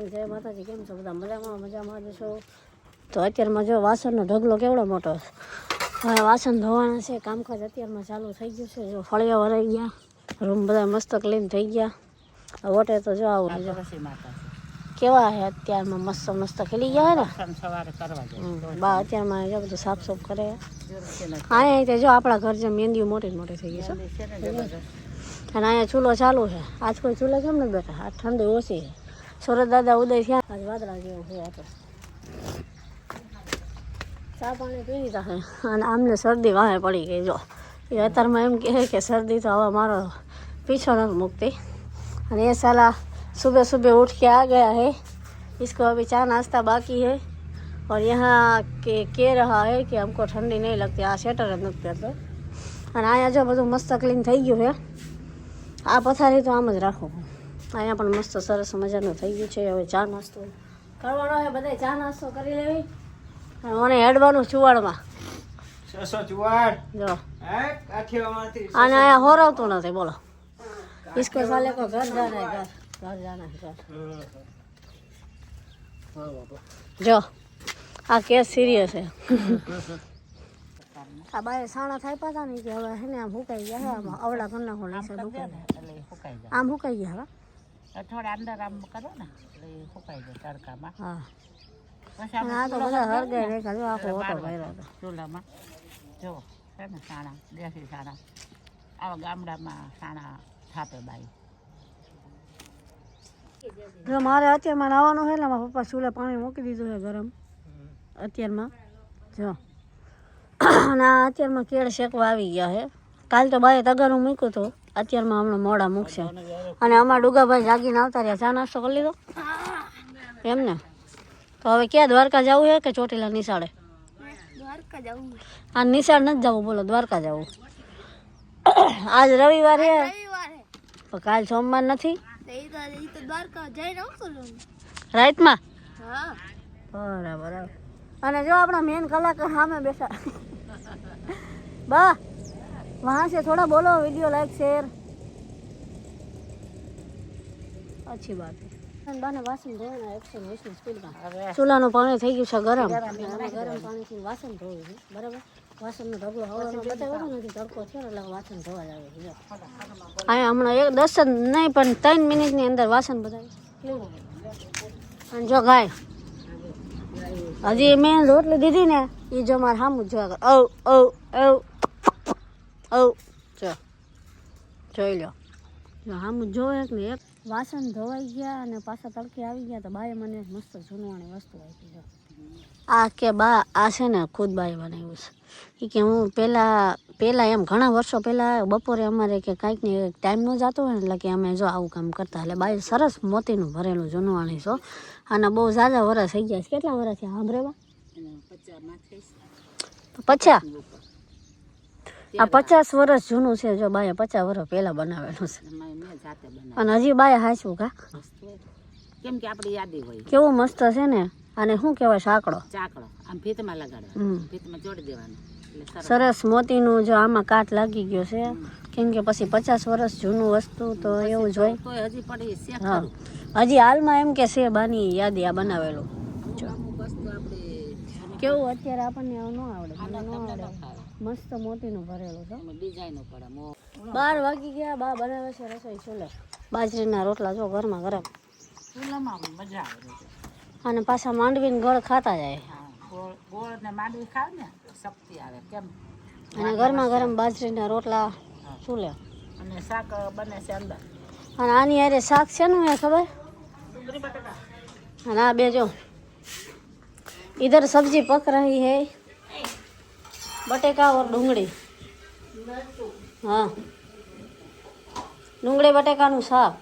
જય માતાજી કેમ છો બધા? મજામાં મજામાં જ છો? તો અત્યારમાં જો વાસણનો ઢગલો કેવડો મોટો હવે વાસણ ધોવાના છે કામકાજ અત્યારમાં ચાલુ થઈ ગયું છે. જો ફળિયા વરાઈ ગયા રૂમ બધા મસ્ત ક્લીન થઈ ગયા. વોટે તો જો આવું જો કેવા છે અત્યારમાં? મસ્ત મસ્ત ખીલી ગયા ને? બા અત્યારમાં જો બધું સાફ સાફ કરે હા તે જો આપણા ઘર જેમ મહેંદીઓ મોટી મોટી થઈ ગઈ છે. અને અહીંયા ચૂલો ચાલુ છે. આજ કોઈ ચૂલો કેમ નથી બેઠા? આ ઠંડી ઓછી છે. સુરત દાદા ઉદય થયા આજ વાદળા જેવું છે આપણે ચા પાણી પી લીધા છે અને આમને શરદી વાહે પડી ગઈ જો એ અત્યારમાં એમ કહે કે શરદી તો હવે મારો પીછો નથી મૂકતી અને ये साला सुबह सुबह उठ के आ गया है इसको अभी चाय नाश्ता बाकी है और यहाँ के कह रहा है कि हमको ठंडी नहीं लगती આ સ્વેટર જ નથી પહેરતો અને અહીંયા જો બધું મસ્ત ક્લીન થઈ ગયું છે આ પથારી તો આમ જ રાખો અહીંયા પણ મસ્ત સરસ મજાનું થઈ ગયું છે. હવે ચા નાસ્તો કરવાનો હવે બધા ચા નાસ્તો કરી લેવી. મને હેડવાનું ચુવાડમાં. જો. અને અહીંયા હોરવતું નથી બોલો. ઇસકો સાલે કો ઘર જાના ઘર ઘર જાના ઘર. જો આ કેસ સિરિયસ છે. આ બાય સાણા થાય હતા ને કે હવે હે ને આમ હુકાઈ ગયા આમ અવળા કરના હોળા છે આમ હુકાઈ ગયા હવે અઠવાડિયે અંદર આમ કરો ને એટલે સુકાઈ જાય તડકામાં. હા. પછી આ તો બધા હરગાઈ રેખા જો આખો ઓટો ભર્યો હતો. ચૂલામાં. જો છે ને સાણા દેશી સાણા. આવા ગામડામાં સાણા થાપે બાઈ. જો મારે અત્યારમાં નાવાનું છે એટલે મારા પપ્પા ચૂલે પાણી મૂકી દીધું છે ગરમ. અત્યારમાં જો. અને આ અત્યારમાં કેળ શેકવા આવી ગયા છે. કાલ તો બાએ તગારું મૂક્યું હતું. અત્યારમાં હમણાં મોડા મૂકશે. અને અમારા ડુગાભાઈ જાગીને આવતા રહ્યા. ચા નાસ્તો કરી લીધો? એમને તો હવે ક્યાં? દ્વારકા જવું છે કે ચોટીલા નિશાળે? આ નિશાળ નથી જવું, બોલો, દ્વારકા જવું. આજ રવિવાર છે પણ કાલ સોમવાર નથી? રાઈતમાં બરાબર અને જો આપણા મેન કલાકાર સામે બેઠા. બા વહાં से थोड़ा बोलो वीडियो लाइक शेयर अच्छी बात है બાને વાસણ ધોવાના એકસો વીસની સ્પીડમાં હવે ચૂલાનું પાણી થઈ ગયું છે ગરમ અને ગરમ પાણીથી વાસણ ધોવું છે બરાબર વાસણનો ઢગલો હવાનો બતાવ્યો હતો નથી તડકો થયો ને એટલે વાસણ ધોવા જ આવે છે જો. અહીંયા હમણાં એક દસ જ નહીં પણ ત્રણ મિનિટની અંદર વાસણ બધા clean. અને જો ગાય હજી મેં રોટલી દીધી ને એ જો મારે સામું જ જોયા કરે ઓ ઓ ઓ ઓ જો. જોઈ લો. જો સામું જોવે ને એક? વાસણ ધોવાઈ ગયા અને પાછા તડકે આવી ગયા તો બાએ મને મસ્ત જૂનવાણી વસ્તુ આપી જો આ કે બા આ છે ને ખુદ બાએ બનાવ્યું છે. એ કે હું પહેલાં પહેલાં એમ ઘણા વર્ષો પહેલાં બપોરે અમારે કે કાંઈક ને ટાઈમ ન જતો હોય ને એટલે કે અમે જો આવું કામ કરતા. એટલે બાએ સરસ મોતીનું ભરેલું જૂનવાણી છો અને બહુ ઝાઝા વરસ થઈ ગયા છે. કેટલા વરસ થયા? સાંભળેવા પચાસ? આ પચાસ વર્ષ જૂનું છે જો બાએ પચાસ વર્ષ પહેલાં બનાવેલું છે. અને હજી બાએ હાચવું કા? કેમ કે આપણી યાદી હોય. કેવું મસ્ત છે ને? અને શું કહેવાય? સાંકડો ચાકડો આમ ભીતમાં લગાડવાનો. ભીતમાં જોડી દેવાનો. સરસ. મોતીનું જો આમાં કાટ લાગી ગયો છે. કેમ કે પછી પચાસ વર્ષ જૂનું વસ્તુ તો એવું જ હોય. હજી પડી હા. હજી હાલમાં એમ કે છે બાની યાદી આ બનાવેલું. કેવું? અત્યારે આપણને ન આવડે. ન મસ્ત મોતીનું ભરેલું છે. ડિઝાઇનો પડે બાર વાગી ગયા બા બનાવે છે રસોઈ ચૂલે બાજરીના રોટલા જો ઘરમાં ગરમ. ચૂલામાં મજા આવે અને પાછા માંડવીને ગળ ખાતા જાય. ગોળ ને માંડવી ખાવ ને શક્તિ આવે. કેમ? અને ઘરમાં ગરમ બાજરીના રોટલા ચૂલે અને શાક બને છે અંદર. અને આની અરે શાક છે ને એ ખબર? અને આ બે જો ઇધર સબ્જી પક રહી હૈ. બટેકા ઓર ડુંગળી? હા. ડુંગળી બટેકાનું શાક?